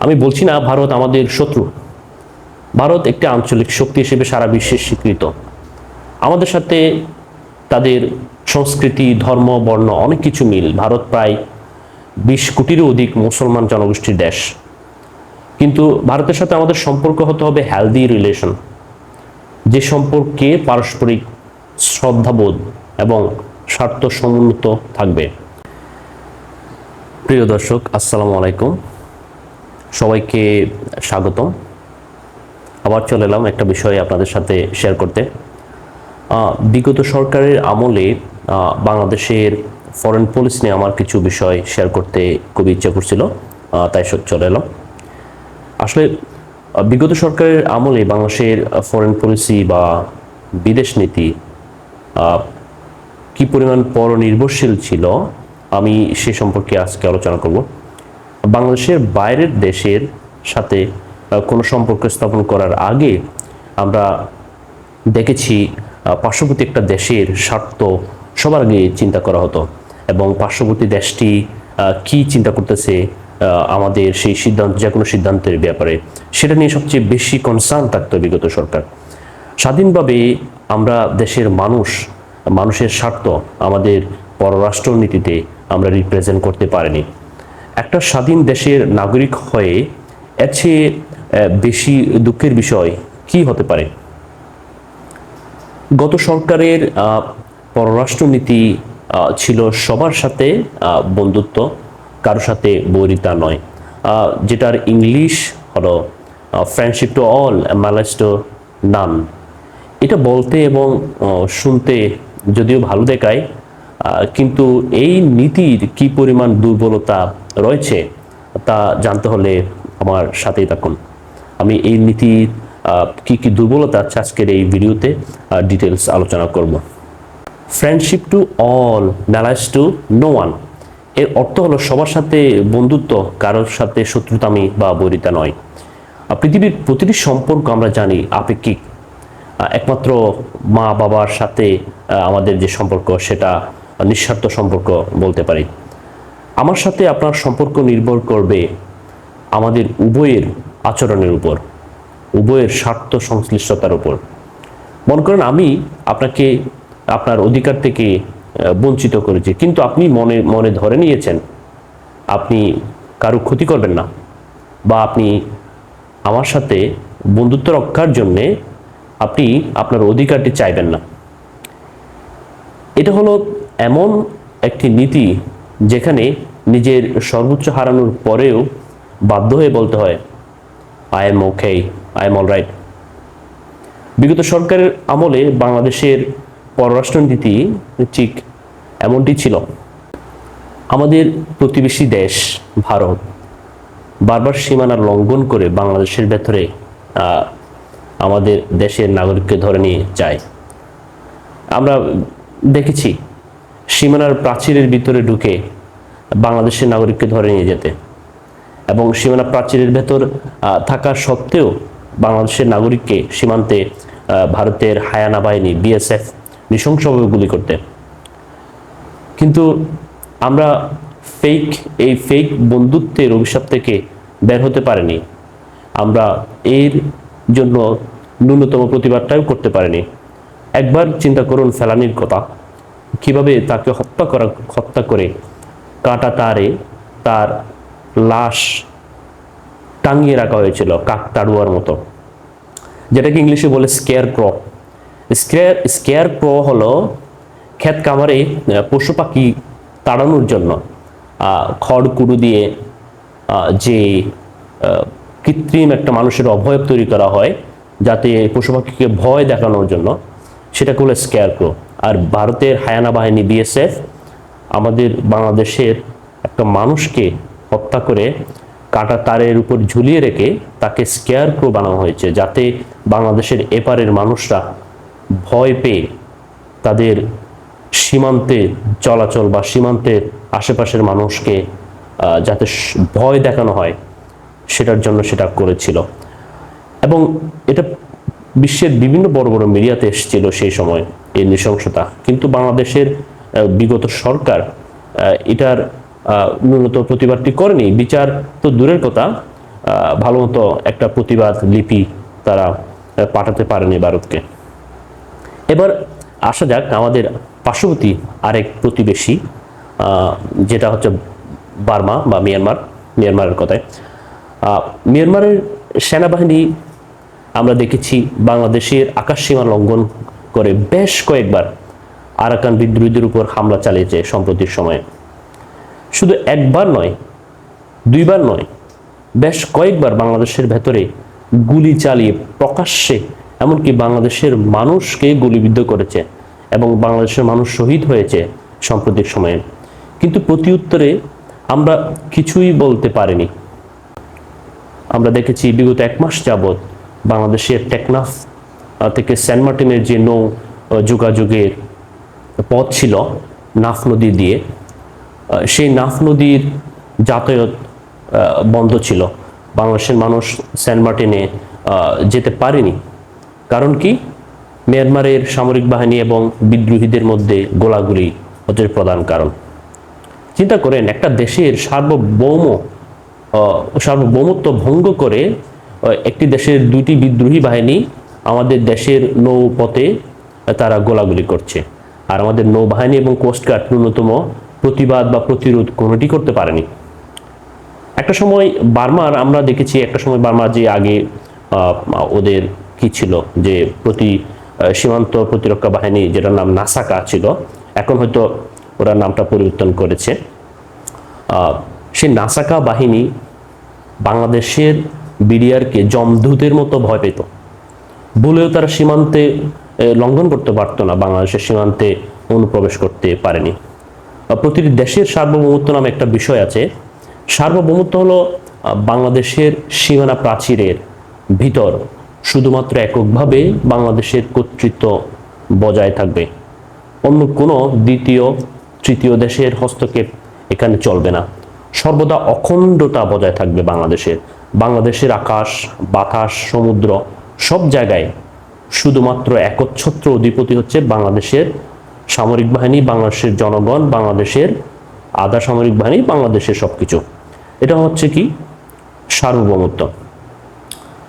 আমি বলছি না ভারত আমাদের শত্রু। ভারত একটি আঞ্চলিক শক্তি হিসেবে সারা বিশ্বে স্বীকৃত। আমাদের সাথে তাদের সংস্কৃতি, ধর্ম, বর্ণ অনেক কিছু মিল। ভারত প্রায় বিশ কোটিরও অধিক মুসলমান জনগোষ্ঠীর দেশ। কিন্তু ভারতের সাথে আমাদের সম্পর্ক হতে হবে হেলদি রিলেশন যে সম্পর্কে পারস্পরিক শ্রদ্ধাবোধ এবং স্বার্থ সমুন্নত থাকবে। প্রিয় দর্শক, আসসালামু আলাইকুম। সবাইকে স্বাগতম। আবার চলে এলাম একটা বিষয় আপনাদের সাথে শেয়ার করতে। বিগত সরকারের আমলে বাংলাদেশের ফরেন পলিসি নিয়ে আমার কিছু বিষয় শেয়ার করতে খুবই ইচ্ছা করছিল তাই স- চলে এলাম। আসলে বিগত সরকারের আমলে বাংলাদেশের ফরেন পলিসি বা বিদেশ নীতি কি পরিমাণ পরনির্ভরশীল ছিল, আমি সে সম্পর্কে আজকে আলোচনা করব। বাংলাদেশের বাইরের দেশের সাথে কোনো সম্পর্ক স্থাপন করার আগে আমরা দেখেছি পার্শ্ববর্তী একটা দেশের স্বার্থ সবার আগে চিন্তা করা হতো। এবং পার্শ্ববর্তী দেশটি কি চিন্তা করতেছে আমাদের সেই সিদ্ধান্ত যে কোনো সিদ্ধান্তের ব্যাপারে, সেটা নিয়ে সবচেয়ে বেশি কনসার্ন থাকতো বিগত সরকার। স্বাধীনভাবে আমরা দেশের মানুষ, মানুষের স্বার্থ আমাদের পররাষ্ট্রনীতিতে আমরা রিপ্রেজেন্ট করতে পারিনি। একটা স্বাধীন দেশের নাগরিক হয়ে এর চেয়ে বেশি দুঃখের বিষয় কি হতে পারে? গত সরকারের পররাষ্ট্রনীতি ছিল সবার সাথে বন্ধুত্ব কারোর সাথে বৈরিতা নয়। যেটার ইংলিশ হলো friendship to all malice to none এটা বলতে এবং শুনতে যদিও ভালো দেখায় কিন্তু এই নীতির কি পরিমাণ দুর্বলতা রয়েছে তা জানতে হলে আমার সাথেই থাকুন। আমি এই নীতির কি কি দুর্বলতা আছে আজকের এই ভিডিওতে ডিটেলস আলোচনা করব। Friendship to all malice to no ওয়ানের অর্থ হলো সবার সাথে বন্ধুত্ব, কারোর সাথে শত্রুতামি বা বৈরিতা নয়। পৃথিবীর প্রতিটি সম্পর্ক আমরা জানি আপেক্ষিক। একমাত্র মা বাবার সাথে আমাদের যে সম্পর্ক, সেটা নিঃস্বার্থ সম্পর্ক বলতে পারি। আমার সাথে আপনার সম্পর্ক নির্ভর করবে আমাদের উভয়ের আচরণের উপর, উভয়ের স্বার্থ সংশ্লিষ্টতার উপর। মনে করেন আমি আপনাকে, আপনার অধিকার থেকে বঞ্চিত করেছি, কিন্তু আপনি মনে মনে ধরে নিয়েছেন, আপনি কারও ক্ষতি করবেন না বা আপনি আমার সাথে বন্ধুত্ব রক্ষার জন্যে আপনি আপনার অধিকারটি চাইবেন না। এটা হলো এমন একটি নীতি যেখানে নিজের সর্বোচ্চ হারানোর পরেও বাধ্য হয়ে বলতে হয় I am okay I am all right বিগত সরকারের আমলে বাংলাদেশের পররাষ্ট্রনীতি ঠিক এমনটি ছিল। আমাদের প্রতিবেশী দেশ, ভারত, বারবার সীমানা লঙ্ঘন করে বাংলাদেশের ভেতরে আমাদের দেশের নাগরিককে ধরে নিয়ে যায়। আমরা দেখেছি সীমানার প্রাচীরের ভিতরে ঢুকে বাংলাদেশের নাগরিককে ধরে নিয়ে যেতে। এবং সীমানা প্রাচীরের ভেতর থাকা সত্ত্বেও বাংলাদেশের নাগরিককে সীমান্তে ভারতের হায়ানা বাহিনী বিএসএফ নৃশংসভাবে গুলি করতে। কিন্তু আমরা ফেক এই ফেক বন্ধুত্বের অভিশাপ থেকে বের হতে পারিনি। আমরা এর জন্য ন্যূনতম প্রতিবাদটাও করতে পারিনি। একবার চিন্তা করুন ফেলানির কথা। কীভাবে তাকে হত্যা করা, হত্যা করে? কাটা তারে তার লাশ টাঙিয়ে রাখা হয়েছিল কাকতাড়ুয়ার মতো। যেটাকে ইংলিশে বলে scarecrow scare scarecrow হলো ক্ষেত কামারে পশু পাখি তাড়ানোর জন্য খড় কুড়ু দিয়ে যে কৃত্রিম একটা মানুষের অভয়ব তৈরি করা হয়, যাতে পশু পাখিকে ভয় দেখানোর জন্য, সেটাকে বলে স্কেয়ার ক্রো আর ভারতের হায়ানা বাহিনী বিএসএফ আমাদের বাংলাদেশের একটা মানুষকে হত্যা করে কাটা তারের উপর ঝুলিয়ে রেখে তাকে স্কেয়ার ক্রো বানানো হয়েছে, যাতে বাংলাদেশের এপারের মানুষরা ভয় পেয়ে তাদের সীমান্তে চলাচল বা সীমান্তের আশেপাশের মানুষকে যাতে ভয় দেখানো হয়, সেটার জন্য সেটা করেছিল। এবং এটা বিশ্বের বিভিন্ন বড় বড় মিডিয়াতে এসেছিল সেই সময় এই নৃশংসতা। কিন্তু বাংলাদেশের বিগত সরকার এটার আহ, ন্যূনতম প্রতিবাদটি করেনি। বিচার তো দূরের কথা ভালো মতো একটা প্রতিবাদ লিপি তারা পাঠাতে পারেনি ভারতকে। এবার আসা যাক আমাদের পার্শ্ববর্তী আরেক প্রতিবেশী যেটা হচ্ছে বার্মা বা মিয়ানমার মিয়ানমারের কথায়। মিয়ানমারের সেনাবাহিনী আমরা দেখেছি বাংলাদেশের আকাশসীমা লঙ্ঘন করে বেশ কয়েকবার আরাকান বিদ্রোহীদের উপর হামলা চালিয়েছে সম্প্রতির সময়ে। শুধু একবার নয়, দুইবার নয়, বেশ কয়েকবার বাংলাদেশের ভেতরে গুলি চালিয়ে প্রকাশ্যে এমনকি বাংলাদেশের মানুষকে গুলিবিদ্ধ করেছে এবং বাংলাদেশের মানুষ শহীদ হয়েছে সম্প্রতির সময়ে। কিন্তু প্রতি উত্তরে আমরা কিছুই বলতে পারিনি। আমরা দেখেছি বিগত এক মাস যাবৎ বাংলাদেশের টেকনাফ থেকে সেন্ট মার্টিনের যে নৌ যোগাযোগের পথ ছিল নাফ নদী দিয়ে সেই নাফ নদীর যাতায়াত বন্ধ ছিল। বাংলাদেশের মানুষ সেন্ট মার্টিনে যেতে পারেনি। কারণ কি? মিয়ানমারের সামরিক বাহিনী এবং বিদ্রোহীদের মধ্যে গোলাগুলি হচ্ছে প্রধান কারণ। চিন্তা করেন, একটা দেশের সার্বভৌম সার্বভৌমত্ব ভঙ্গ করে একটি দেশের দুইটি বিদ্রোহী বাহিনী আমাদের দেশের নৌপথে তারা গোলাগুলি করছে। আর আমাদের নৌবাহিনী এবং কোস্টগার্ড ন্যূনতম প্রতিবাদ বা প্রতিরোধ কোনোটি করতে পারেনি। একটা সময় বার্মার, আমরা দেখেছি একটা সময় বার্মা যে আগে ওদের কি ছিল যে প্রতি সীমান্ত প্রতিরক্ষা বাহিনী যেটার নাম নাসাকা ছিল, এখন হয়তো ওরা নামটা পরিবর্তন করেছে। সেই নাসাকা বাহিনী বাংলাদেশের বিডিআরকে জমদূতের মতো ভয় পেত। বলেও তারা সীমান্তে লঙ্ঘন করতে পারতো না, বাংলাদেশের সীমান্তে অনুপ্রবেশ করতে পারেনি। প্রতিটি দেশের সার্বভৌমত্ব নামে একটা বিষয় আছে। সার্বভৌমত্ব হলো বাংলাদেশের সীমানা প্রাচীরের ভিতর শুধুমাত্র এককভাবে বাংলাদেশের কর্তৃত্ব বজায় থাকবে। অন্য কোনো দ্বিতীয়, তৃতীয় দেশের হস্তক্ষেপ এখানে চলবে না। সর্বদা অখণ্ডতা বজায় থাকবে বাংলাদেশের বাংলাদেশের আকাশ, বাতাস, সমুদ্র সব জায়গায় শুধুমাত্র একচ্ছত্র অধিপতি হচ্ছে বাংলাদেশের সামরিক বাহিনী, বাংলাদেশের জনগণ, বাংলাদেশের আধা সামরিক বাহিনী, বাংলাদেশের সবকিছু। এটা হচ্ছে কি? সার্বভৌমত্ব।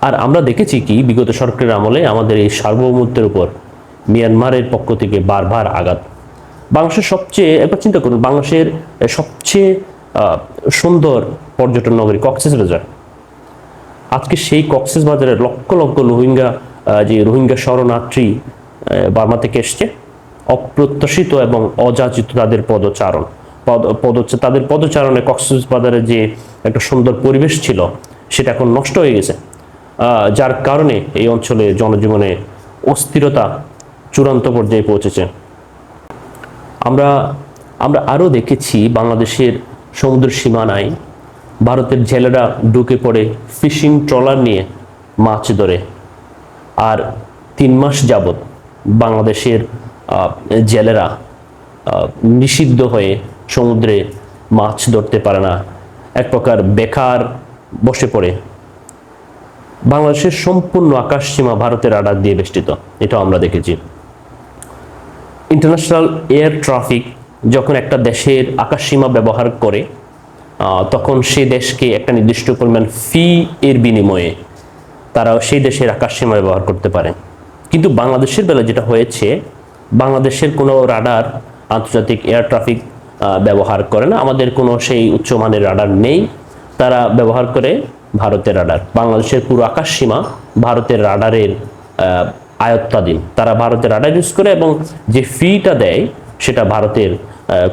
আর আমরা দেখেছি কি, বিগত সরকারের আমলে আমাদের এই সার্বভৌমত্বের উপর মিয়ানমারের পক্ষ থেকে বারবার আঘাত। বাংলাদেশের সবচেয়ে, একবার চিন্তা করুন, বাংলাদেশের সবচেয়ে সুন্দর পর্যটন নগরী কক্সেস আজকে সেই কক্সেস বাজারে লক্ষ লক্ষ রোহিঙ্গা যে রোহিঙ্গা শরণার্থী বার্মা থেকে এসছে, অপ্রত্যাশিত এবং অযাচিত তাদের পদচারণ। পদ, পদচ, তাদের পদচারণে কক্সেস বাজারে যে একটা সুন্দর পরিবেশ ছিল, সেটা এখন নষ্ট হয়ে গেছে। যার কারণে এই অঞ্চলে জনজীবনে অস্থিরতা চূড়ান্ত পর্যায়ে পৌঁছেছে। আমরা আমরা আরও দেখেছি বাংলাদেশের সমুদ্র সীমানায় ভারতের জেলেরা ঢুকে পড়ে ফিশিং ট্রলার নিয়ে মাছ ধরে। আর তিন মাস যাবৎ বাংলাদেশের জেলেরা নিষিদ্ধ হয়ে সমুদ্রে মাছ ধরতে পারে না। এক প্রকার বেকার বসে পড়ে। বাংলাদেশের সম্পূর্ণ আকাশসীমা ভারতের রাডার দিয়ে বেষ্টিত, এটাও আমরা দেখেছি। ইন্টারন্যাশনাল এয়ার ট্রাফিক যখন একটা দেশের আকাশসীমা ব্যবহার করে তখন সেই দেশকে একটা নির্দিষ্ট পরিমাণ ফি এর বিনিময়ে তারা সেই দেশের আকাশসীমা ব্যবহার করতে পারে। কিন্তু বাংলাদেশের বেলা যেটা হয়েছে, বাংলাদেশের কোনো রাডার আন্তর্জাতিক এয়ার ট্রাফিক ব্যবহার করে না। আমাদের কোনো সেই উচ্চমানের রাডার নেই। তারা ব্যবহার করে ভারতের রাডার। বাংলাদেশের পুরো আকাশসীমা ভারতের রাডারের আয়ত্তাধীন। তারা ভারতের রাডার ইউজ করে এবং যে ফিটা দেয়, সেটা ভারতের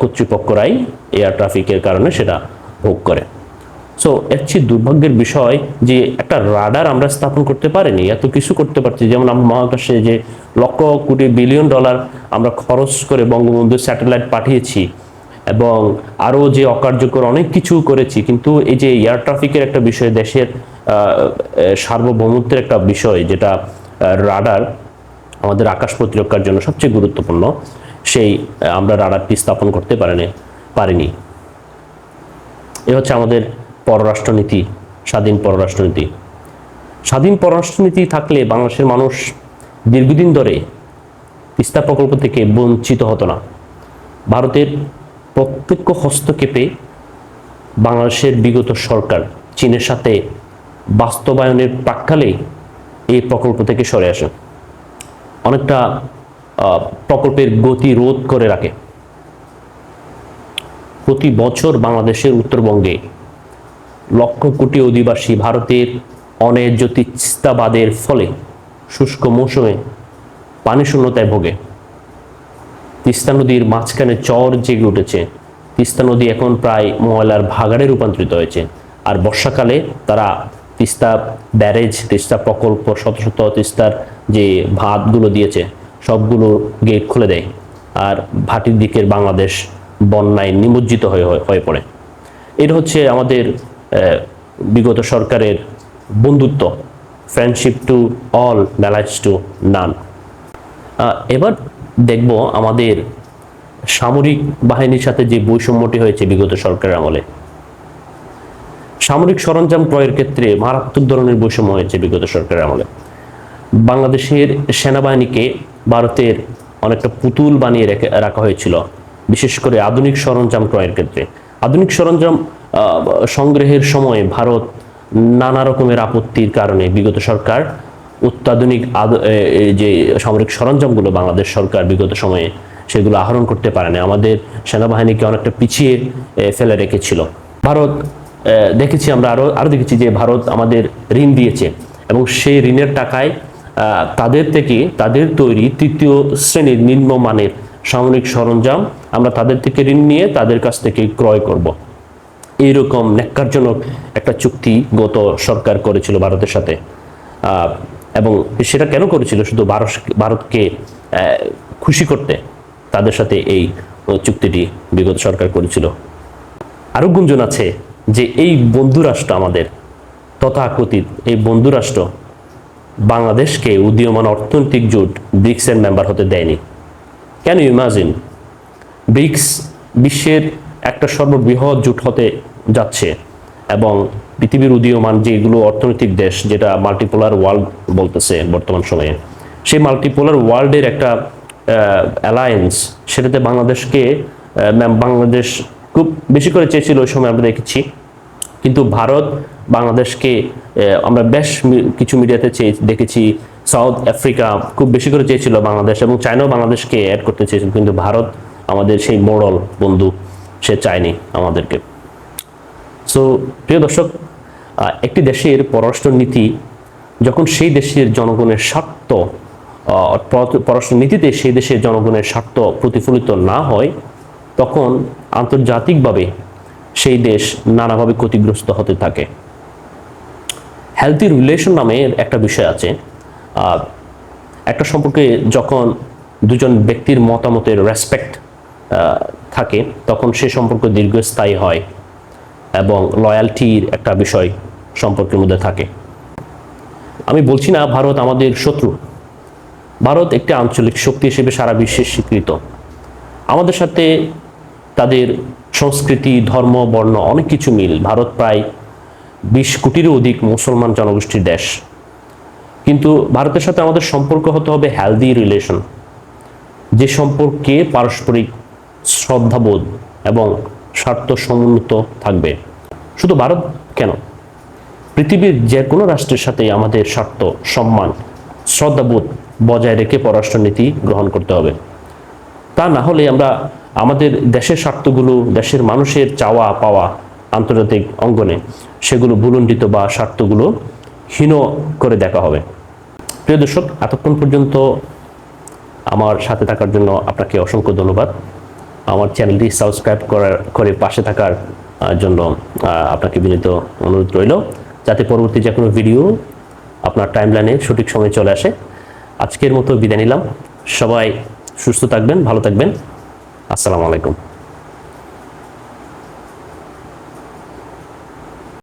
কর্তৃপক্ষরাই এয়ার ট্রাফিকের কারণে সেটা ভোগ করে সো চেয়ে দুর্ভাগ্যের বিষয় যে একটা রাডার আমরা স্থাপন করতে পারিনি, এত কিছু করতে পারছি। যেমন আমরা মহাকাশে যে লক্ষ কোটি বিলিয়ন ডলার আমরা খরচ করে বঙ্গবন্ধু স্যাটেলাইট পাঠিয়েছি এবং আরও যে অকার্যকর অনেক কিছু করেছি, কিন্তু এই যে এয়ার ট্রাফিকের একটা বিষয়, দেশের সার্বভৌমত্বের একটা বিষয় যেটা রাডার আমাদের আকাশ প্রতিরক্ষার জন্য সবচেয়ে গুরুত্বপূর্ণ, সেই আমরা রাডারটি স্থাপন করতে পারেনি, পারিনি। এ হচ্ছে আমাদের পররাষ্ট্রনীতি, স্বাধীন পররাষ্ট্রনীতি। স্বাধীন পররাষ্ট্রনীতি থাকলে বাংলাদেশের মানুষ দীর্ঘদিন ধরে তিস্তা প্রকল্প থেকে বঞ্চিত হতো না। ভারতের প্রত্যক্ষ হস্তক্ষেপে বাংলাদেশের বিগত সরকার চীনের সাথে বাস্তবায়নের প্রাককালেই এই প্রকল্প থেকে সরে আসে। অনেকটা প্রকল্পের গতি রোধ করে রাখে। প্রতি বছর বাংলাদেশের উত্তরবঙ্গে লক্ষ কোটি অধিবাসী ভারতের অন্যায্য তিস্তাবাদের ফলে শুষ্ক মৌসুমে পানি শূন্যতায় ভোগে। তিস্তা নদীর মাঝখানে চর জেগে উঠেছে। তিস্তা নদী এখন প্রায় ময়লার ভাগাড়ে রূপান্তরিত হয়েছে আর বর্ষাকালে তারা তিস্তা ব্যারেজ, তিস্তা প্রকল্প, শত শত তিস্তার যে ভাতগুলো দিয়েছে, সবগুলো গেট খুলে দেয়। আর ভাটির দিকের বাংলাদেশ বন্যায় নিমজ্জিত হয়ে হয়ে- পড়ে। এটা হচ্ছে আমাদের বিগত সরকারের বন্ধুত্ব friendship to all malice to none এবার দেখব আমাদের সামরিক বাহিনীর সাথে যে বৈষম্যটি হয়েছে বিগত সরকারের আমলে। সামরিক সরঞ্জাম ক্রয়ের ক্ষেত্রে মারাত্মক ধরনের বৈষম্য হয়েছে বিগত সরকারের আমলে। বাংলাদেশের সেনাবাহিনীকে ভারতের অনেকটা পুতুল বানিয়ে রাখা হয়েছিল। বিশেষ করে আধুনিক সরঞ্জাম ক্রয়ের ক্ষেত্রে। আধুনিক সরঞ্জাম সংগ্রহের সময় ভারত নানা রকমের আপত্তির কারণে বিগত সরকার অত্যাধুনিক যে সামরিক সরঞ্জামগুলো বাংলাদেশ সরকার বিগত সময়ে সেগুলো আহরণ করতে পারেনি আমাদের সেনাবাহিনীকে অনেকটা পিছিয়ে ফেলে রেখেছিল। ভারত দেখেছি আমরা আরও আরও দেখেছি যে ভারত আমাদের ঋণ দিয়েছে এবং সেই ঋণের টাকায় তাদের থেকে তাদের তৈরি তৃতীয় শ্রেণির নিম্নমানের সামরিক সরঞ্জাম আমরা তাদের থেকে ঋণ নিয়ে তাদের কাছ থেকে ক্রয় করব। এইরকম ন্যাক্কারজনক একটা চুক্তি গত সরকার করেছিল ভারতের সাথে। এবং সেটা কেন করেছিল? শুধু ভারত ভারতকে খুশি করতে তাদের সাথে এই চুক্তিটি বিগত সরকার করেছিল। আরও গুঞ্জন আছে যে এই বন্ধুরাষ্ট্র আমাদের তথাকথিত এই বন্ধুরাষ্ট্র বাংলাদেশকে উদীয়মান অর্থনৈতিক জোট ব্রিক্সের মেম্বার হতে দেয়নি। ক্যান ইউ ইমাজিন ব্রিক্স বিশ্বের একটা সর্ববৃহৎ জোট হতে যাচ্ছে এবং পৃথিবীর উদীয়মান যেগুলো অর্থনৈতিক দেশ, যেটা মাল্টিপোলার ওয়ার্ল্ড বলতেছে বর্তমান সময়ে, সেই মাল্টিপোলার ওয়ার্ল্ডের একটা অ্যালায়েন্স সেটাতে বাংলাদেশকে বাংলাদেশ খুব বেশি করে চেয়েছিল ওই সময় আমরা দেখেছি। কিন্তু ভারত বাংলাদেশকে আমরা বেশ কিছু মিডিয়াতে চেয়ে, দেখেছি। সাউথ আফ্রিকা খুব বেশি করে চেয়েছিল বাংলাদেশ এবং চায়নাও বাংলাদেশকে অ্যাড করতে চেয়েছিল কিন্তু ভারত আমাদের সেই মোড়ল বন্ধু সে চায়নি আমাদেরকে। সো প্রিয় দর্শক একটি দেশের পররাষ্ট্র নীতি যখন সেই দেশের জনগণের স্বার্থ আহ, পররাষ্ট্র নীতিতে সেই দেশের জনগণের স্বার্থ প্রতিফলিত না হয় তখন আন্তর্জাতিকভাবে সেই দেশ নানাভাবে ক্ষতিগ্রস্ত হতে থাকে। হেলথি রিলেশন নামের একটা বিষয় আছে। একটা সম্পর্কে যখন দুজন ব্যক্তির মতামতের রেসপেক্ট থাকে, তখন সে সম্পর্ক দীর্ঘস্থায়ী হয় এবং লয়ালটির একটা বিষয় সম্পর্কের মধ্যে থাকে। আমি বলছি না ভারত আমাদের শত্রু। ভারত একটি আঞ্চলিক শক্তি হিসেবে সারা বিশ্বে স্বীকৃত। আমাদের সাথে তাদের সংস্কৃতি, ধর্ম, বর্ণ অনেক কিছু মিল। ভারত প্রায় বিশ কোটিরও অধিক মুসলমান জনগোষ্ঠীর দেশ। কিন্তু ভারতের সাথে আমাদের সম্পর্ক হতে হবে হেলদি রিলেশন যে সম্পর্কে পারস্পরিক শ্রদ্ধাবোধ এবং স্বার্থ সমুন্নত থাকবে। শুধু ভারত কেন? পৃথিবীর যে কোনো রাষ্ট্রের সাথে আমাদের স্বার্থ, সম্মান, শ্রদ্ধাবোধ বজায় রেখে পররাষ্ট্রনীতি গ্রহণ করতে হবে। তা না হলে আমরা আমাদের দেশের স্বার্থগুলো, দেশের মানুষের চাওয়া পাওয়া আন্তর্জাতিক অঙ্গনে সেগুলো ভুলণ্ডিত বা স্বার্থগুলো হীন করে দেখা হবে। প্রিয় দর্শক, এতক্ষণ পর্যন্ত আমার সাথে থাকার জন্য আপনাকে অসংখ্য ধন্যবাদ। আমার চ্যানেলটি সাবস্ক্রাইব করার, করে পাশে থাকার জন্য আপনাকে বিনীত অনুরোধ রইল। যাতে পরবর্তী যে কোনো ভিডিও আপনার টাইমলাইনে সঠিক সময়ে চলে আসে। আজকের মতো বিদায় নিলাম। সবাই সুস্থ থাকবেন, ভালো থাকবেন। আসসালামু আলাইকুম।